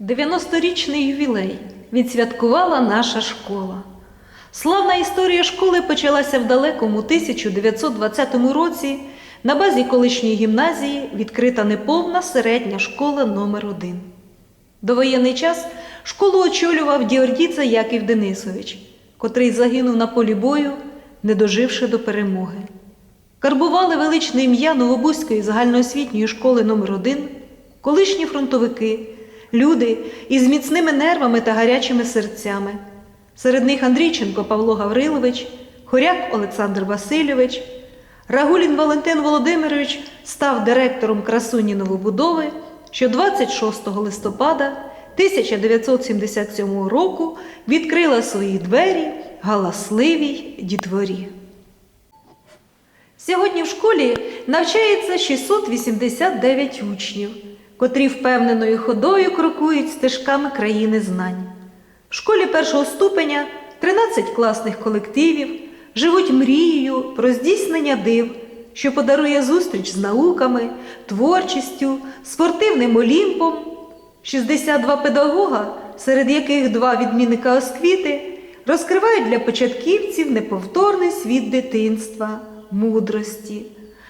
90-річний ювілей відсвяткувала наша школа. Славна історія школи почалася в далекому 1920 році. На базі колишньої гімназії відкрита неповна середня школа номер 1 Довоєнний час школу очолював Діордіца Яків Денисович, котрий загинув на полі бою, не доживши до перемоги. Карбували величне ім'я Новобузької загальноосвітньої школи номер 1 колишні фронтовики, люди із міцними нервами та гарячими серцями. Серед них Андрійченко Павло Гаврилович, Хоряк Олександр Васильович, Рагулін Валентин Володимирович став директором красуні новобудови, що 26 листопада 1977 року відкрила свої двері галасливій дітворі. Сьогодні в школі навчається 689 учнів, котрі впевненою ходою крокують стежками країни знань. В школі першого ступеня 13 класних колективів живуть мрією про здійснення див, що подарує зустріч з науками, творчістю, спортивним олімпом. 62 педагога, серед яких два відмінника освіти, розкривають для початківців неповторний світ дитинства, мудрості.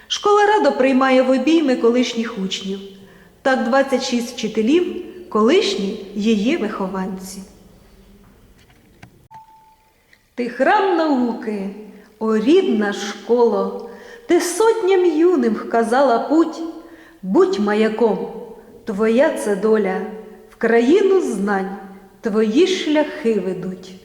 Школа радо приймає в обійми колишніх учнів. Так 26 вчителів, колишні її вихованці. Ти храм науки, о рідна школо, ти сотням юним вказала путь, будь маяком, твоя це доля, в країну знань твої шляхи ведуть.